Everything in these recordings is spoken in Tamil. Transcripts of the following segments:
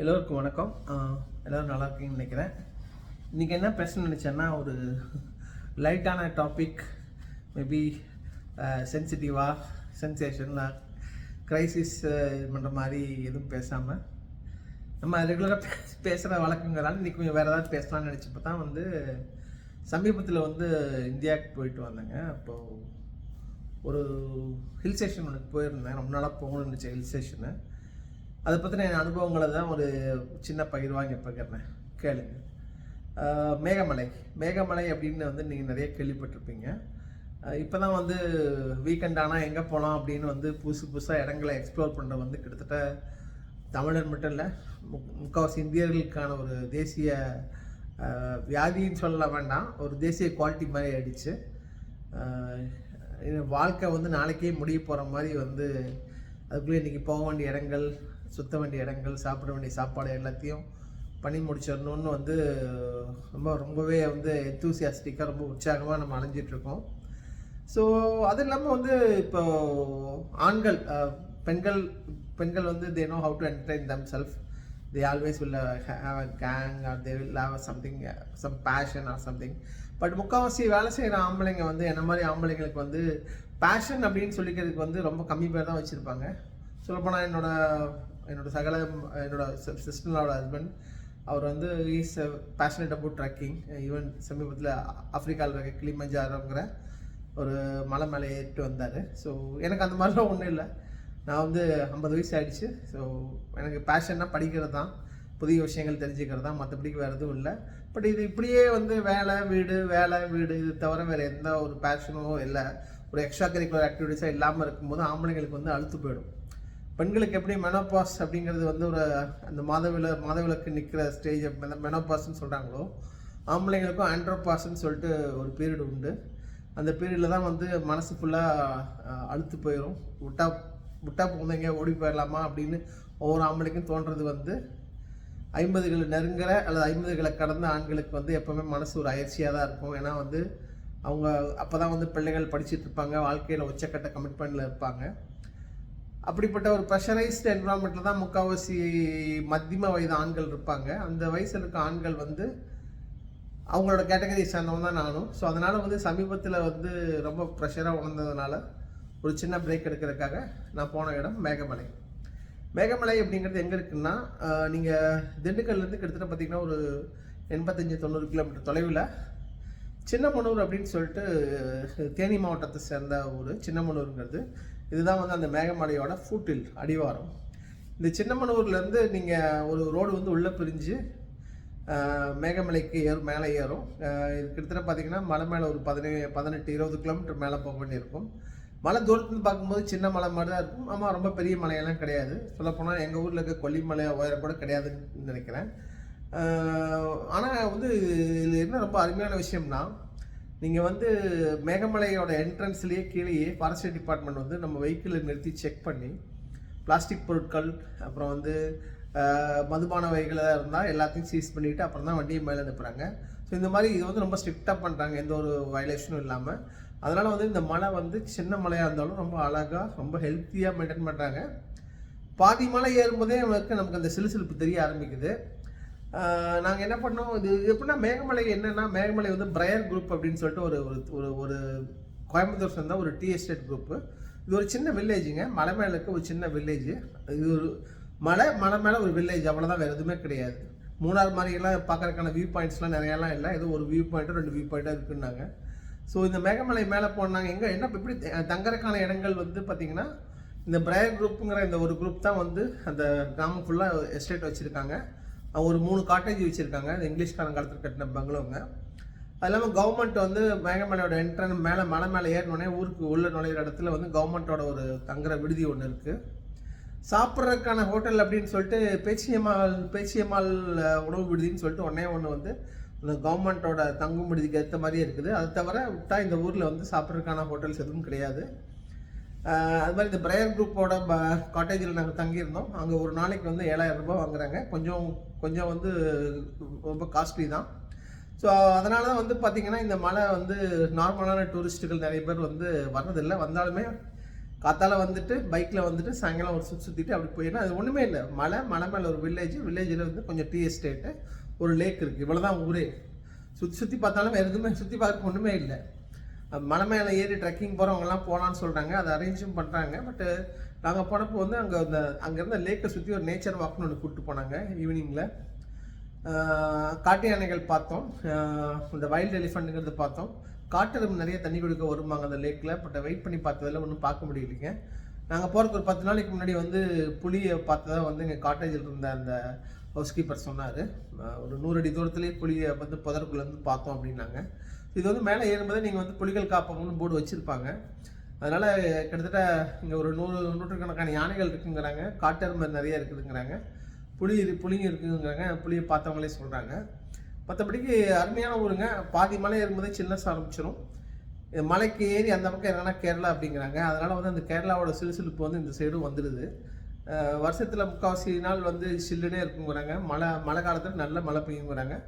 எல்லோருக்கும் வணக்கம். எல்லோரும் நல்லா இருக்கீங்கன்னு நினைக்கிறேன். இன்றைக்கி என்ன பேசணும்னு நினச்சேன்னா ஒரு லைட்டான டாபிக் மேபி சென்சிட்டிவாக சென்சேஷனாக க்ரைசிஸ் பண்ணுற மாதிரி எதுவும் பேசாமல் நம்ம ரெகுலராக பேசுகிற வழக்கங்கிறனால இன்றைக்கி கொஞ்சம் வேறு ஏதாவது பேசலாம்னு நினச்சப்போ தான் வந்து சமீபத்தில் வந்து இந்தியாவுக்கு போயிட்டு வந்தேங்க. அப்போது ஒரு ஹில் ஸ்டேஷன் ஒன்று போயிருந்தேன். ரொம்ப நாளாக போகணும்னு நினச்ச ஹில் ஸ்டேஷனு அதை பற்றின என் அனுபவங்களை தான் ஒரு சின்ன பகிர்வாங்க இங்கே பகிர்றேன் கேளுங்க மேகமலை. மேகமலை அப்படின்னு வந்து நீங்கள் நிறைய கேள்விப்பட்டிருப்பீங்க. இப்போ தான் வந்து வீக்கெண்ட் ஆனால் எங்கே போகலாம் அப்படின்னு வந்து புதுசு புதுசாக இடங்களை எக்ஸ்ப்ளோர் பண்ணுற வந்து கிட்டத்தட்ட தமிழர் மட்டும் இல்லை முக் முக்கால்வாசி இந்தியர்களுக்கான ஒரு தேசிய வியாதின்னு சொல்ல வேண்டாம். ஒரு தேசிய குவாலிட்டி மாதிரி ஆயிடுச்சு. வாழ்க்கை வந்து நாளைக்கே முடிய போகிற மாதிரி வந்து அதுக்குள்ளே இன்றைக்கி போக வேண்டிய இடங்கள் சுத்த வேண்டிய இடங்கள் சாப்பிட வேண்டிய சாப்பாடு எல்லாத்தையும் பண்ணி முடிச்சிடணும்னு வந்து ரொம்ப ரொம்பவே வந்து எத்தூசியாஸ்டிக்காக ரொம்ப உற்சாகமாக நம்ம அலைஞ்சிட்ருக்கோம் ஸோ அது இல்லாமல் வந்து இப்போ ஆண்கள் பெண்கள் பெண்கள் வந்து they know how to entertain them self they always will have a gang or they will a something some passion or something but முக்கால்வாசி வேலை செய்கிற ஆம்பளைங்க வந்து என்ன மாதிரி ஆம்பளைங்களுக்கு வந்து பேஷன் அப்படின்னு சொல்லிக்கிறதுக்கு வந்து ரொம்ப கம்மி பேர் தான் வச்சுருப்பாங்க. சொல்லப்போனால் என்னோடய என்னோட சகல என்னோட சிஸ்டரோட ஹஸ்பண்ட் அவர் வந்து is passionate about trekking even சமீபத்தில் ஆஃப்ரிக்காவில் இருக்க கிளிமஞ்சாரோங்கிற ஒரு மலை மேலே ஏறிட்டு வந்தார். ஸோ எனக்கு அந்த மாதிரிலாம் ஒன்றும் இல்லை. நான் வந்து ஐம்பது வயசு ஆகிடுச்சு ஸோ எனக்கு பேஷன்னா படிக்கிறது தான் புதிய விஷயங்கள் தெரிஞ்சுக்கிறது தான் மற்றபடிக்கு வேறு எதுவும் இல்லை. பட் இது இப்படியே வந்து வேலை வீடு வேலை வீடு இது தவிர வேறு எந்த ஒரு பேஷனோ இல்லை. ஒரு எக்ஸ்ட்ரா கரிக்குலர் ஆக்டிவிட்டீஸாக இல்லாமல் இருக்கும்போது ஆம்பளைங்களுக்கு வந்து அழுத்து போயிடும். பெண்களுக்கு எப்படி மெனோபாஸ் அப்படிங்கிறது வந்து ஒரு அந்த மாதவில மாதவிலக்கு நிற்கிற ஸ்டேஜ் மெனோபாஸ்ன்னு சொல்கிறாங்களோ ஆம்பளைங்களுக்கும் ஆண்ட்ரோபாஸ்ன்னு சொல்லிட்டு ஒரு பீரியட் உண்டு. அந்த பீரியடில் தான் வந்து மனசு ஃபுல்லாக அழுத்து போயிடும் விட்டா விட்டா போந்தீங்க ஓடி போயிடலாமா அப்படின்னு ஒவ்வொரு ஆம்பளைக்கும் தோன்றது வந்து ஐம்பதுகளை நெருங்குற அல்லது ஐம்பதுகளை கடந்த ஆண்களுக்கு வந்து எப்போவுமே மனசு ஒரு அயற்சியாக தான் இருக்கும். ஏன்னா வந்து அவங்க அப்போ தான் வந்து பிள்ளைகள் படிச்சுட்டு இருப்பாங்க வாழ்க்கையில் உச்சக்கட்ட கமிட்மெண்ட்டில் இருப்பாங்க. அப்படிப்பட்ட ஒரு ப்ரெஷரைஸ்டு என்வரான்மெண்ட்டில் தான் முக்கால்வாசி மத்தியம வயது ஆண்கள் இருப்பாங்க. அந்த வயசில் இருக்க ஆண்கள் வந்து அவங்களோட கேட்டகரி சார்ந்தவங்க தான் நானும். ஸோ அதனால் வந்து சமீபத்தில் வந்து ரொம்ப ப்ரெஷராக உணர்ந்ததுனால ஒரு சின்ன பிரேக் எடுக்கிறதுக்காக நான் போன இடம் மேகமலை. மேகமலை அப்படிங்கிறது எங்கே இருக்குன்னா நீங்கள் திண்டுக்கல்லேருந்து கிட்டத்தட்ட பார்த்தீங்கன்னா ஒரு எண்பத்தஞ்சு தொண்ணூறு கிலோமீட்டர் தொலைவில் சின்னமனூர் அப்படின்னு சொல்லிட்டு தேனி மாவட்டத்தை சேர்ந்த ஊர் சின்னமனூருங்கிறது. இதுதான் வந்து அந்த மேகமலையோட ஃபூட்டில் அடிவாரம். இந்த சின்னமனூர்லேருந்து நீங்கள் ஒரு ரோடு வந்து உள்ளே பிரிஞ்சு மேகமலைக்கு ஏறும் மேலே ஏறும். கிட்டத்தட்ட பார்த்தீங்கன்னா மலை மேலே ஒரு பதினேழு பதினெட்டு இருபது கிலோமீட்டர் மேலே போக வேண்டியிருக்கும். மலை தூரத்துலேருந்து பார்க்கும்போது சின்ன மலை மாதிரி தான் இருக்கும். ஆமாம் ரொம்ப பெரிய மலையெல்லாம் கிடையாது. சொல்லப்போனால் எங்கள் ஊரில் இருக்க கொல்லிமலை உயரம் கூட கிடையாதுன்னு நினைக்கிறேன். ஆனால் வந்து இதில் என்ன ரொம்ப அருமையான விஷயம்னா நீங்கள் வந்து மேகமலையோட என்ட்ரன்ஸ்லேயே கீழேயே ஃபாரஸ்ட் டிபார்ட்மெண்ட் வந்து நம்ம வெஹிக்கிளை நிறுத்தி செக் பண்ணி பிளாஸ்டிக் பொருட்கள் அப்புறம் வந்து மதுபான வகைகளாக இருந்தால் எல்லாத்தையும் சீஸ் பண்ணிவிட்டு அப்புறம் தான் வண்டியை மேலே அனுப்புகிறாங்க ஸோ இந்த மாதிரி இது வந்து ரொம்ப ஸ்ட்ரிக்டாக பண்ணுறாங்க எந்த ஒரு வயலேஷனும் இல்லாமல் அதனால் வந்து இந்த மலை வந்து சின்ன மலையாக இருந்தாலும் ரொம்ப அழகாக ரொம்ப ஹெல்த்தியாக மெயின்டைன் பண்ணுறாங்க பாதி மலை ஏறும்போதே நமக்கு நமக்கு அந்த சிலுசிலுப்பு தெரிய ஆரம்பிக்குது. நாங்கள் என்ன பண்ணோம்? இது எப்படின்னா மேகமலை என்னன்னா மேகமலை வந்து பிரயர் குரூப் அப்படின்னு சொல்லிட்டு ஒரு ஒரு ஒரு ஒரு கோயம்புத்தூர் சேர்ந்த ஒரு டீ எஸ்டேட் குரூப்பு இது ஒரு சின்ன வில்லேஜுங்க மலை மேலே இருக்க ஒரு சின்ன வில்லேஜ் இது ஒரு மலை மலை மேலே ஒரு வில்லேஜ் அவ்வளோதான் வேறு எதுவுமே கிடையாது. மூணார் மாதிரியெல்லாம் பார்க்கறதுக்கான வியூ பாயிண்ட்ஸ்லாம் நிறையாலாம் இல்லை. ஏதோ ஒரு வியூ பாயிண்ட்டும் ரெண்டு வியூ பாயிண்ட்டாக இருக்குன்னாங்க. ஸோ இந்த மேகமலை மேலே போனாங்க. எங்கே என்ன எப்படி தங்கறக்கான இடங்கள் வந்து பார்த்திங்கன்னா இந்த பிரயர் குரூப்புங்கிற இந்த ஒரு குரூப் தான் வந்து அந்த கிராமம் ஃபுல்லாக எஸ்டேட் வச்சுருக்காங்க. அவங்க ஒரு மூணு காட்டேஜ் வச்சுருக்காங்க. இந்த இங்கிலீஷ்காரன் காலத்தில் கட்டின பங்களோங்க. அது இல்லாமல் கவர்மெண்ட் வந்து மேகமலையோட என்ட்ரன் மேலே மலை மேலே ஏறினோடனே ஊருக்கு உள்ள நுழையிற இடத்துல வந்து கவர்மெண்ட்டோட ஒரு தங்குற விடுதி ஒன்று இருக்குது சாப்பிட்றதுக்கான ஹோட்டல் அப்படின்னு சொல்லிட்டு பேச்சியம்மாள் பேச்சியம்மாள் உணவு விடுதின்னு சொல்லிட்டு ஒன்றே ஒன்று வந்து இந்த கவர்மெண்ட்டோட தங்கும் விடுதிக்கு ஏற்ற மாதிரியே இருக்குது. அது தவிர விட்டால் இந்த ஊரில் வந்து சாப்பிட்றதுக்கான ஹோட்டல்ஸ் எதுவும் கிடையாது. அது மாதிரி இந்த பிரயர் குரூப்போட ப காட்டேஜில் நாங்கள் தங்கியிருந்தோம். அங்கே ஒரு நாளைக்கு வந்து ஏழாயிரம் ரூபாய் வாங்குறாங்க. கொஞ்சம் கொஞ்சம் வந்து ரொம்ப காஸ்ட்லி தான். ஸோ அதனால தான் வந்து பார்த்திங்கன்னா இந்த மலை வந்து நார்மலான டூரிஸ்ட்டுகள் நிறைய பேர் வந்து வர்றதில்லை. வந்தாலுமே காத்தால வந்துட்டு பைக்கில் வந்துட்டு சாயங்காலம் ஒரு சுற்றி சுற்றிட்டு அப்படி போயிடும் அது ஒன்றுமே இல்லை. மலை மலை மேலே ஒரு வில்லேஜ் வில்லேஜில் வந்து கொஞ்சம் டீ எஸ்டேட்டு ஒரு லேக் இருக்குது இவ்வளோ தான் ஊரே. சுற்றி சுற்றி பார்த்தாலும் எதுவுமே சுற்றி பார்க்க ஒன்றுமே இல்லை. மலை மேலே ஏறி ட்ரெக்கிங் போகிறவங்கலாம் போகலான்னு சொல்கிறாங்க அதை அரேஞ்சும் பண்ணுறாங்க பட்டு நாங்கள் போனப்போ வந்து அங்கே அந்த அங்கேருந்து லேக்கை சுற்றி ஒரு நேச்சர் வாக்னு ஒன்று கூப்பிட்டு போனாங்க ஈவினிங்கில் காட்டு யானைகள் பார்த்தோம். இந்த வைல்டு எலிஃபண்ட்டுங்கிறது பார்த்தோம். காட்டெரும்பு நிறைய தண்ணி கொடுக்க வருமாங்க அந்த லேக்கில் பட் வெயிட் பண்ணி பார்த்ததில் ஒன்றும் பார்க்க முடியலைங்க. நாங்கள் போகிறதுக்கு ஒரு பத்து நாளைக்கு முன்னாடி வந்து புலியை பார்த்ததா வந்து எங்கள் காட்டேஜில் இருந்த அந்த ஹவுஸ் கீப்பர் சொன்னார் ஒரு நூறு அடி தூரத்துலேயே புலியை வந்து புதருக்குள்ள இருந்து பார்த்தோம் அப்படின்னாங்க. இது வந்து மேலே ஏறும்போது நீங்கள் வந்து புலிகள் காப்பகம்னு போர்டு வச்சுருப்பாங்க. அதனால் கிட்டத்தட்ட இங்கே ஒரு நூறு நூற்றுக்கணக்கான யானைகள் இருக்குங்கிறாங்க. காட்டெருமை நிறைய இருக்குதுங்கிறாங்க. புலி இரு- புலிங்க இருக்குங்கிறாங்க புளியை பார்த்தவங்களே சொல்கிறாங்க மற்றபடிக்கு அருமையான ஊருங்க. பாதி மலை ஏறும்போதே சில்னஸ் ஆரம்பிச்சிடும் மலைக்கு ஏறி அந்த பக்கம் என்னென்னா கேரளா அப்படிங்கிறாங்க. அதனால் வந்து அந்த கேரளாவோட சிலுசிலுப்பு வந்து இந்த சைடும் வந்துடுது வருஷத்தில் முக்கால்வாசி நாள் வந்து சில்லுனே இருக்குங்கிறாங்க. மழை மழை காலத்தில் நல்ல மழை பெய்யுங்கிறாங்க.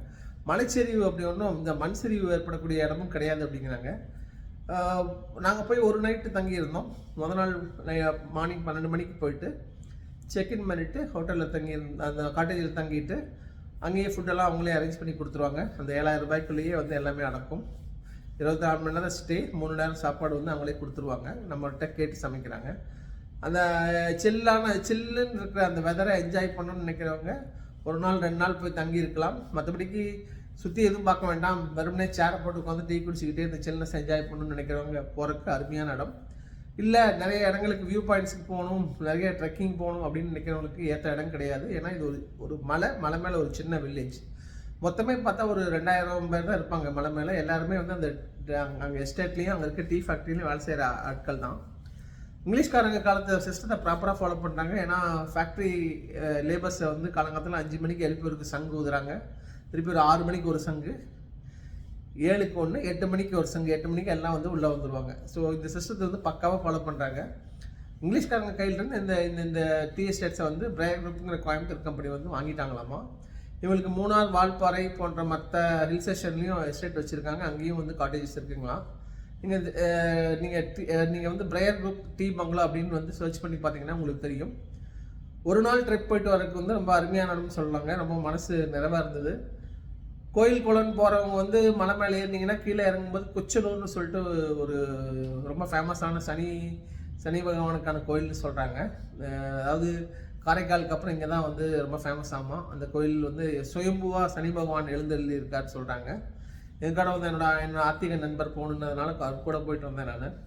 மலைச்சரிவு அப்படி ஒன்றும் இந்த மண் சரிவு ஏற்படக்கூடிய இடமும் கிடையாது அப்படிங்கிறாங்க. நாங்கள் போய் ஒரு நைட்டு தங்கியிருந்தோம். முத நாள் மார்னிங் பன்னெண்டு மணிக்கு போயிட்டு செக்இன் பண்ணிவிட்டு ஹோட்டலில் தங்கி அந்த காட்டேஜில் தங்கிட்டு அங்கேயே ஃபுட்டெல்லாம் அவங்களே அரேஞ்ச் பண்ணி கொடுத்துருவாங்க. அந்த ஏழாயிரம் ரூபாய்க்குள்ளேயே வந்து எல்லாமே அடக்கும். இருபத்தி நாலு மணி நேரம் ஸ்டே மூணு நேரம் சாப்பாடு வந்து அவங்களே கொடுத்துருவாங்க. நம்மள்கிட்ட கேட்டு சமைக்கிறாங்க. அந்த சில்லான சில்லுன்னு இருக்கிற அந்த வெதரை என்ஜாய் பண்ணணும்னு நினைக்கிறவங்க ஒரு நாள் ரெண்டு நாள் போய் தங்கி இருக்கலாம் மற்றபடிக்கு சுற்றி எதுவும் பார்க்க வேண்டாம். வெறுமனே சேரை போட்டு உட்காந்து டீ குடிச்சிக்கிட்டே இந்த சில்னஸ் என்ஜாய் பண்ணணும்னு நினைக்கிறவங்க போகிறதுக்கு அருமையான இடம். இல்லை நிறைய இடங்களுக்கு வியூ பாயிண்ட்ஸுக்கு போகணும் நிறைய ட்ரெக்கிங் போகணும் அப்படின்னு நினைக்கிறவங்களுக்கு ஏற்ற இடம் கிடையாது. ஏன்னா இது ஒரு ஒரு மலை மலை மேலே ஒரு சின்ன வில்லேஜ் மொத்தமே பார்த்தா ஒரு ரெண்டாயிரம் பேர் தான் இருப்பாங்க மலை மேலே. எல்லாருமே வந்து அந்த அங்கே எஸ்டேட்லேயும் அங்கே இருக்க டீ ஃபேக்ட்ரிலையும் வேலை செய்கிற ஆட்கள் தான். இங்கிலீஷ்காரங்க காலத்து சிஸ்டத்தை ப்ராப்பராக ஃபாலோ பண்ணுறாங்க ஏன்னா ஃபேக்ட்ரி லேபர்ஸை வந்து காலங்காலத்தில் அஞ்சு மணிக்கு எழுப்பிருக்கு சங்கு ஊதுறாங்க. திருப்பி ஒரு ஆறு மணிக்கு ஒரு சங்கு. ஏழுக்கு ஒன்று எட்டு மணிக்கு ஒரு சங்கு. எட்டு மணிக்கு எல்லாம் வந்து உள்ளே வந்துடுவாங்க ஸோ இந்த சிஸ்டத்தை வந்து பக்காவாக ஃபாலோ பண்ணுறாங்க இங்கிலீஷ்காரங்க கையிலேருந்து இந்த இந்த இந்த டீ எஸ்டேட்ஸை வந்து பிரேயர் குரூப்புங்கிற கோயம்புத்தூர் கம்பெனி வந்து வாங்கிட்டாங்களாமா? இவங்களுக்கு மூணார் வால்பாறை போன்ற மற்ற ஹில் ஸ்டேஷன்லேயும் எஸ்டேட் வச்சுருக்காங்க. அங்கேயும் வந்து காட்டேஜஸ் இருக்குங்களா? நீங்கள் நீங்கள் நீங்கள் வந்து பிரேயர் குரூப் டீ பங்களா அப்படின்னு வந்து சர்ச் பண்ணி பார்த்தீங்கன்னா உங்களுக்கு தெரியும். ஒரு நாள் ட்ரிப் போயிட்டு வரதுக்கு வந்து ரொம்ப அருமையான இடம்னு சொல்லலாங்க ரொம்ப மனசு நிறைவாக இருந்தது. கோயில் குளம்னு போகிறவங்க வந்து மலை மேலே ஏறினீங்கன்னா கீழே இறங்கும்போது குச்சனூர்னு சொல்லிட்டு ஒரு ரொம்ப ஃபேமஸான சனி சனி பகவானுக்கான கோயில்னு சொல்கிறாங்க அதாவது காரைக்காலுக்கு அப்புறம் இங்கே தான் வந்து ரொம்ப ஃபேமஸ் ஆமாம் அந்த கோயில் வந்து சுயம்புவா சனி பகவான் எழுந்தள்ளி இருக்காருன்னு சொல்கிறாங்க என் வந்து என்னோட என்னோட ஆத்திக நண்பர் போகணுன்றதுனால அவர் கூட போயிட்டு வந்தேன் நான்.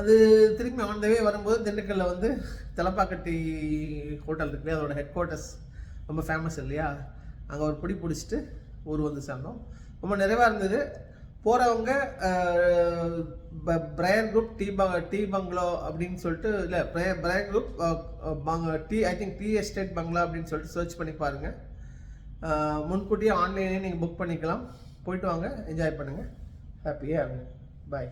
அது திரும்பி ஆன் த வே வரும்போது திண்டுக்கல்ல வந்து தலப்பாக்கட்டி ஹோட்டல் இருக்கு அதோட ஹெட் குவார்ட்டர்ஸ் ரொம்ப ஃபேமஸ் இல்லையா? அங்கே ஒரு பிடி பிடிச்சிட்டு ஊர் வந்து சேர்ந்தோம். ரொம்ப நிறைவாக இருந்தது. போகிறவங்க prayer group tea bung tea bungalow அப்படின்னு சொல்லிட்டு இல்லை prayer prayer group tea I think tea estate bungalow அப்படின்னு சொல்லிட்டு சர்ச் பண்ணி பாருங்கள் முன்கூட்டியே ஆன்லைனே நீங்கள் புக் பண்ணிக்கலாம். போயிட்டு வாங்க. என்ஜாய் பண்ணுங்கள் ஹாப்பியாக பாய்